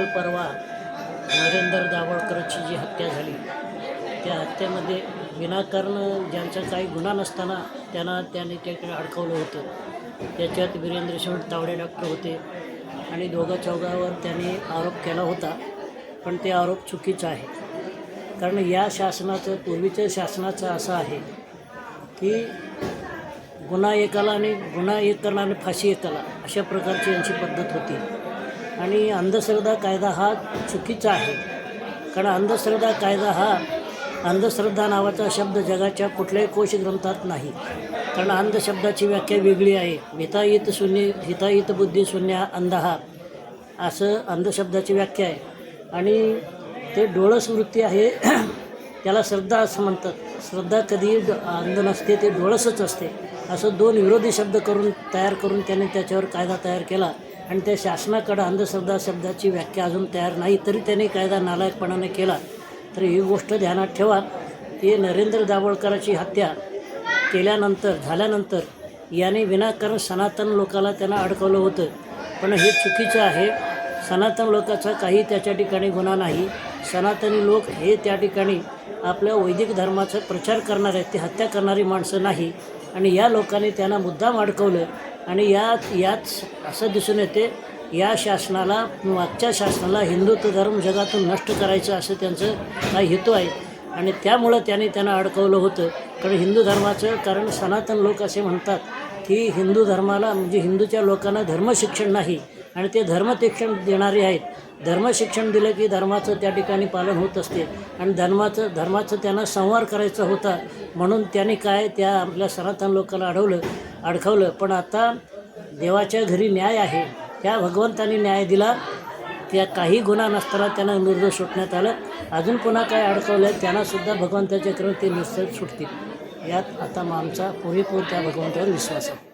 काल परवा नरेंद्र दाभोळकरची जी हत्या झाली त्या हत्येमध्ये विनाकारण ज्यांचा काही गुन्हा नसताना त्यांना त्याने त्याकडे अडकवलं होतं. त्याच्यात वीरेंद्र शेवट तावडे डॉक्टर होते आणि दोघा चौघावर त्यांनी आरोप केला होता पण ते आरोप चुकीचा आहे. कारण या शासनाचं पूर्वीच्या शासनाचं असं आहे की गुन्हा एकाला आणि गुन्हा एक करणार आणि फाशी एकाला अशा प्रकारची यांची पद्धत होती. आणि अंधश्रद्धा कायदा हा चुकीचा आहे. कारण अंधश्रद्धा कायदा हा अंधश्रद्धा नावाचा शब्द जगाच्या कुठल्याही कोश ग्रंथात नाही. कारण अंधशब्दाची व्याख्या वेगळी आहे. हिताहित शून्य हिताहित बुद्धी शून्य अंध हा. असं अंधशब्दाची व्याख्या आहे. आणि ते डोळस वृत्ती आहे. त्याला श्रद्धा असं म्हणतात. श्रद्धा कधी अंध नसते ते डोळसच असते. असं दोन विरोधी शब्द करून तयार करून त्याने त्याच्यावर कायदा तयार केला. आणि त्या शासनाकडं अंधश्रद्धा शब्दाची व्याख्या अजून तयार नाही तरी त्याने कायदा नालायकपणाने केला. तर ही गोष्ट ध्यानात ठेवा. की नरेंद्र दाभोळकराची हत्या केल्यानंतर झाल्यानंतर याने विनाकारण सनातन लोकाला त्यांना अडकवलं होतं. पण हे चुकीचं आहे. सनातन लोकाचा काही त्याच्या ठिकाणी गुन्हा नाही. सनातनी लोक हे त्या ठिकाणी आपल्या वैदिक धर्माचा प्रचार करणारे आहेत. ते हत्या करणारी माणसं नाही. आणि या लोकांनी त्यांना मुद्दाम अडकवलं आणि यात याच असं दिसून येते या शासनाला मागच्या शासनाला हिंदुत्व धर्म जगातून नष्ट करायचं असं त्यांचं काही हेतू आहे. आणि त्यामुळं त्याने त्यांना अडकवलं होतं. कारण हिंदू धर्माचं कारण सनातन लोक असे म्हणतात की हिंदू धर्माला म्हणजे हिंदूच्या लोकांना धर्मशिक्षण नाही. आणि ते धर्मशिक्षण देणारे आहेत. धर्मशिक्षण दिलं की धर्माचं त्या ठिकाणी पालन होत असते. आणि धर्माचं धर्माचं त्यांना संवार करायचा होता. म्हणून त्यांनी काय त्या आपल्या सनातन लोकांना अडवलं अडखवलं. पण आता देवाच्या घरी न्याय आहे. त्या भगवंताने न्याय दिला. त्या काही गुन्हा नसताना त्यांना निर्दोष सुटण्यात आलं. अजून पुन्हा काय अडकवलं आहे त्यांनासुद्धा भगवंताच्या क्रम ते निश्चित सुटतील. यात आता आमचा पुरेपूर त्या भगवंतावर विश्वास आहे.